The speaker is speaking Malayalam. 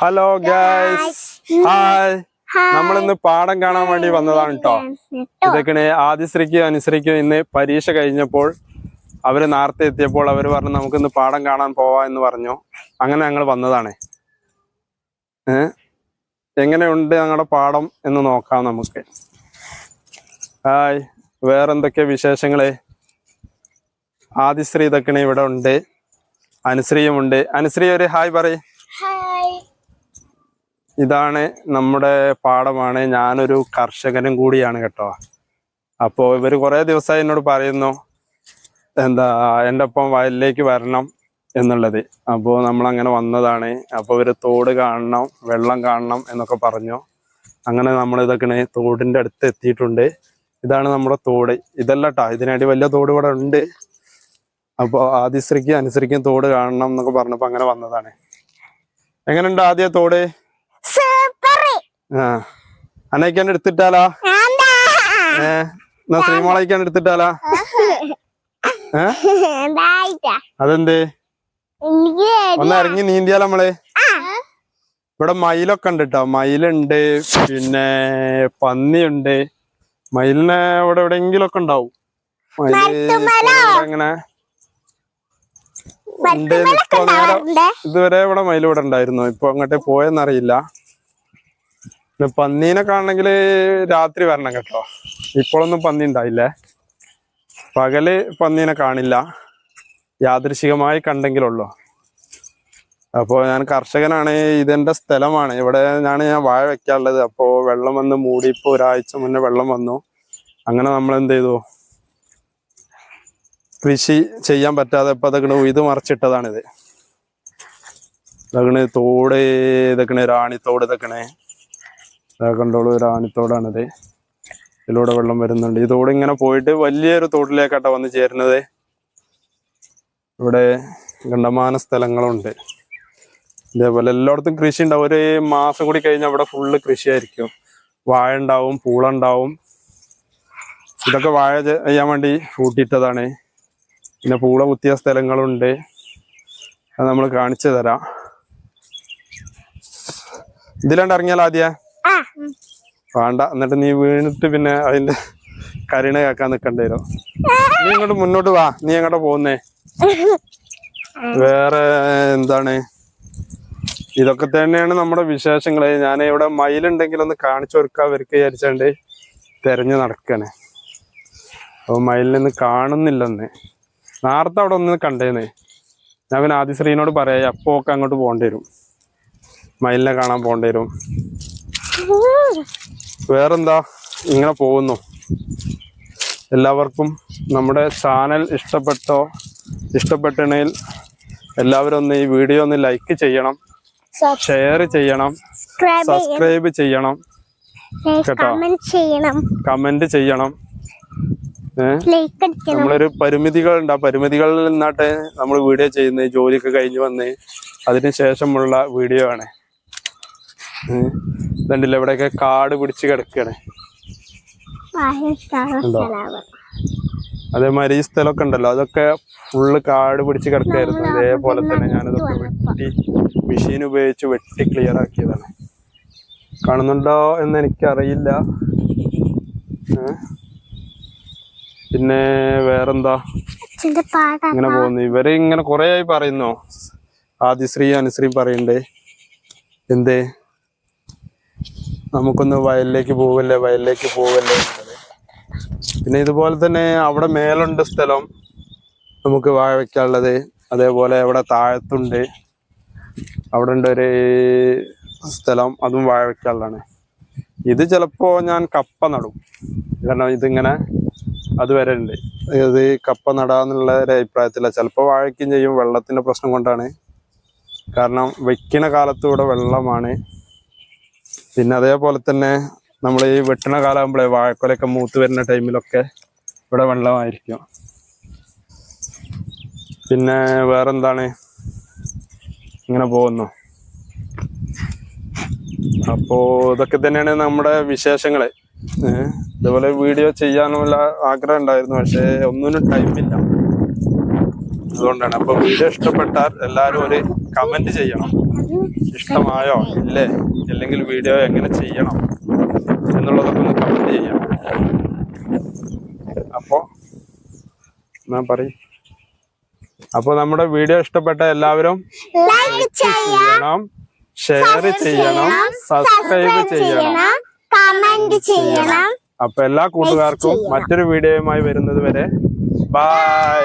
ഹലോ ഗൈസ് ഹായ് നമ്മളിന്ന് പാടം കാണാൻ വേണ്ടി വന്നതാണ് കേട്ടോ ഇതൊക്കെയാണ് ആദിശ്രീക്കും അനുശ്രീക്കും ഇന്ന് പരീക്ഷ കഴിഞ്ഞപ്പോൾ അവർ നേരത്തെ എത്തിയപ്പോൾ അവർ പറഞ്ഞു നമുക്ക് ഇന്ന് പാടം കാണാൻ പോവാ എന്ന് പറഞ്ഞു. അങ്ങനെ ഞങ്ങൾ വന്നതാണ്. എങ്ങനെയുണ്ട് ഞങ്ങളുടെ പാടം എന്ന് നോക്കാം നമുക്ക്. ഹായ് വേറെന്തൊക്കെ വിശേഷങ്ങൾ? ആദിശ്രീ ഇതൊക്കെയാണ് ഇവിടെ ഉണ്ട്. അനുശ്രീയും ഉണ്ട്. അനുശ്രീ ഒരു ഹായ് പറയ്. ഇതാണ് നമ്മുടെ പാടമാണ് ഞാനൊരു കർഷകനും കൂടിയാണ് കേട്ടോ. അപ്പോൾ ഇവർ കുറേ ദിവസമായി എന്നോട് പറയുന്നു എന്താ എന്റെ ഒപ്പം വയലിലേക്ക് വരണം എന്നുള്ളത്. അപ്പോൾ നമ്മളങ്ങനെ വന്നതാണ്. അപ്പോൾ ഇവർ തോട് കാണണം വെള്ളം കാണണം എന്നൊക്കെ പറഞ്ഞു. അങ്ങനെ നമ്മൾ ഇതൊക്കെ തോടിന്റെ അടുത്ത് എത്തിയിട്ടുണ്ട്. ഇതാണ് നമ്മുടെ തോട്. ഇതല്ല കേട്ടോ ഇതിനടി വലിയ തോട് ഇവിടെ ഉണ്ട്. അപ്പോൾ ആദിശ്രീക്ക് അനുസരിക്കും തോട് കാണണം എന്നൊക്കെ പറഞ്ഞപ്പോൾ അങ്ങനെ വന്നതാണ്. എങ്ങനെയുണ്ട് ആദ്യ തോട്? അന്നയ്ക്കാൻ എടുത്തിട്ടാലാ? ഏ എന്നാ ശ്രീമോളയ്ക്കാൻ എടുത്തിട്ടാലാ? ഏ? അതെന്തേ? ഒന്ന് ഇറങ്ങി നീന്തിയാലോ നമ്മൾ ഇവിടെ മയിലൊക്കെ ഉണ്ട് കേട്ടോ മയിലുണ്ട് പിന്നെ പന്നിയുണ്ട്. മയിലിനെ ഇവിടെ എവിടെയെങ്കിലും ഒക്കെ ഉണ്ടാവും ഉണ്ടാവാറുണ്ട്? ഇതുവരെ ഇവിടെ മയിൽ ഇവിടെ ഉണ്ടായിരുന്നു. ഇപ്പൊ അങ്ങോട്ടേ പോയെന്നറിയില്ല. പന്നീനെ കാണണമെങ്കിൽ രാത്രി വരണം കേട്ടോ. ഇപ്പോഴൊന്നും പന്നി ഉണ്ടായില്ലേ. പകൽ പന്നീനെ കാണില്ല. യാദൃശികമായി കണ്ടെങ്കിലുള്ളൂ. അപ്പോൾ ഞാൻ കർഷകനാണ് ഇതെന്റെ സ്ഥലമാണ്. ഇവിടെ ഞാൻ ഞാൻ വാഴ വെക്കാനുള്ളത് അപ്പോൾ വെള്ളം വന്ന് മൂടി ഇപ്പോൾ ഒരാഴ്ച മുന്നേ വെള്ളം വന്നു. അങ്ങനെ നമ്മൾ എന്ത് ചെയ്തു കൃഷി ചെയ്യാൻ പറ്റാതെ ഇപ്പം അതൊക്കെ ഉയ്ത് മറിച്ചിട്ടതാണിത്. ഇതൊക്കെ തോട് ഇതൊക്കെ റാണിത്തോട് ഇതൊക്കെ കണ്ടോളൂ ഒരു റാണിത്തോടാണിത് ഇതിലൂടെ വെള്ളം വരുന്നുണ്ട്. ഈ തോട് ഇങ്ങനെ പോയിട്ട് വലിയൊരു തോട്ടിലേക്കാട്ടോ വന്ന് ചേരുന്നത്. ഇവിടെ കണ്ടമാന സ്ഥലങ്ങളുണ്ട്. ഇതേപോലെ എല്ലായിടത്തും കൃഷി ഉണ്ടാവും. ഒരു മാസം കൂടി കഴിഞ്ഞാൽ ഇവിടെ ഫുള്ള് കൃഷിയായിരിക്കും. വാഴ ഉണ്ടാവും പൂള ഉണ്ടാവും. ഇതൊക്കെ വാഴ ചെയ്യാൻ വേണ്ടി കൂട്ടിയിട്ടതാണ്. പിന്നെ പൂള കുത്തിയ സ്ഥലങ്ങളുണ്ട്. അത് നമ്മൾ കാണിച്ചു തരാം. ഇതിലാണ്ട് ഇറങ്ങിയാൽ ആദ്യ വേണ്ട. എന്നിട്ട് നീ വീണിട്ട് പിന്നെ അതിന്റെ കരുണ കേക്കാൻ നിക്കണ്ടി വരും. നീ ഇങ്ങോട്ട് മുന്നോട്ട് വാ. നീ എങ്ങോട്ട് പോകുന്നേ? വേറെ എന്താണ്? ഇതൊക്കെ തന്നെയാണ് നമ്മുടെ വിശേഷങ്ങൾ ഞാൻ ഇവിടെ മയിലുണ്ടെങ്കിൽ ഒന്ന് കാണിച്ചു കൊടുക്കാൻ വരിക വിചാരിച്ചാണ്ട് തെരഞ്ഞു നടക്കണേ. അപ്പൊ മയിലിനൊന്നും കാണുന്നില്ലെന്ന്. നേരത്തെ അവിടെ ഒന്ന് കണ്ടേന്നേ. ഞാൻ പിന്നെ ആദ്യ ശ്രീനോട് പറയാം ഒക്കെ അങ്ങോട്ട് പോകേണ്ടി വരും. മയിലിനെ കാണാൻ പോകേണ്ടി വരും. വേറെന്താ? ഇങ്ങനെ പോകുന്നു. എല്ലാവർക്കും നമ്മുടെ ചാനൽ ഇഷ്ടപ്പെട്ടോ? ഇഷ്ടപ്പെട്ടെങ്കിൽ എല്ലാവരും ഒന്ന് ഈ വീഡിയോ ഒന്ന് ലൈക്ക് ചെയ്യണം. ഷെയർ ചെയ്യണം. സബ്സ്ക്രൈബ് ചെയ്യണം. കേട്ടോ. കമന്റ് ചെയ്യണം. നമ്മളൊരു പരിമിതികളുണ്ട്. ആ പരിമിതികളിൽ നിന്നാട്ടെ നമ്മൾ വീഡിയോ ചെയ്യുന്നത്. ജോലിയൊക്കെ കഴിഞ്ഞ് വന്ന് അതിന് ശേഷമുള്ള വീഡിയോ ആണ്. ഇതുണ്ടല്ലോ ഇവിടെയൊക്കെ കാട് പിടിച്ച് കിടക്കുകയാണ്? അതേമാതിരി ഈ സ്ഥലമൊക്കെ ഉണ്ടല്ലോ അതൊക്കെ ഫുള്ള് കാട് പിടിച്ച് കിടക്കായിരുന്നു അതേപോലെ തന്നെ ഞാനതൊക്കെ വെട്ടി മെഷീൻ ഉപയോഗിച്ച് വെട്ടി ക്ലിയർ ആക്കിയതാണ്. കാണുന്നുണ്ടോ എന്ന് എനിക്കറിയില്ല. പിന്നെ വേറെന്താ? ഇങ്ങനെ പോകുന്നു. ഇവർ ഇങ്ങനെ കുറെ ആയി പറയുന്നു. ആദിശ്രീ അനുശ്രീ പറയണ്ടേ എന്തേ? നമുക്കൊന്ന് വയലിലേക്ക് പോവല്ലേ വയലിലേക്ക് പോവല്ലേ പിന്നെ ഇതുപോലെ തന്നെ അവിടെ മേലുണ്ട് സ്ഥലം നമുക്ക് വാഴ വെക്കാനുള്ളത് അതേപോലെ അവിടെ താഴത്തുണ്ട്. അവിടെ ഉണ്ട് ഒരു സ്ഥലം അതും വാഴ വെക്കാനുള്ളതാണ് ഇത് ചിലപ്പോൾ ഞാൻ കപ്പ നടും. കാരണം ഇതിങ്ങനെ അതുവരെ ഉണ്ട്. ഇത് കപ്പ നടാന്നുള്ള ഒരു അഭിപ്രായത്തില്ല ചിലപ്പോൾ വാഴയ്ക്കും ചെയ്യും വെള്ളത്തിന്റെ പ്രശ്നം കൊണ്ടാണ്. കാരണം വെക്കണ കാലത്ത് ഇവിടെ വെള്ളമാണ്. പിന്നെ അതേപോലെ തന്നെ നമ്മൾ ഈ വെട്ടണ കാലാകുമ്പോഴേ വാഴക്കൊലയൊക്കെ മൂത്ത് വരുന്ന ടൈമിലൊക്കെ ഇവിടെ വെള്ളമായിരിക്കും. പിന്നെ വേറെന്താണ്? ഇങ്ങനെ പോകുന്നു. അപ്പോ ഇതൊക്കെ തന്നെയാണ് നമ്മുടെ വിശേഷങ്ങൾ ഇതുപോലെ വീഡിയോ ചെയ്യാനുള്ള ആഗ്രഹം ഉണ്ടായിരുന്നു പക്ഷെ ഒന്നിനും ടൈമില്ല അതുകൊണ്ടാണ്. അപ്പൊ വീഡിയോ ഇഷ്ടപ്പെട്ടാൽ എല്ലാരും ഒരു കമന്റ് ചെയ്യണം. ഇഷ്ടമായോ? ഇല്ലേ? അല്ലെങ്കിൽ വീഡിയോ എങ്ങനെ ചെയ്യണം എന്നുള്ളതൊക്കെ ഒന്ന് കമന്റ് ചെയ്യണം അപ്പോ ഞാൻ പറയും. അപ്പൊ നമ്മുടെ വീഡിയോ ഇഷ്ടപ്പെട്ട എല്ലാവരും ചെയ്യണം ഷെയർ ചെയ്യണം സബ്സ്ക്രൈബ് ചെയ്യണം. കമന്റ് ചെയ്യണം. അപ്പൊ എല്ലാ കൂട്ടുകാർക്കും മറ്റൊരു വീഡിയോയുമായി വരുന്നത് വരെ ബൈ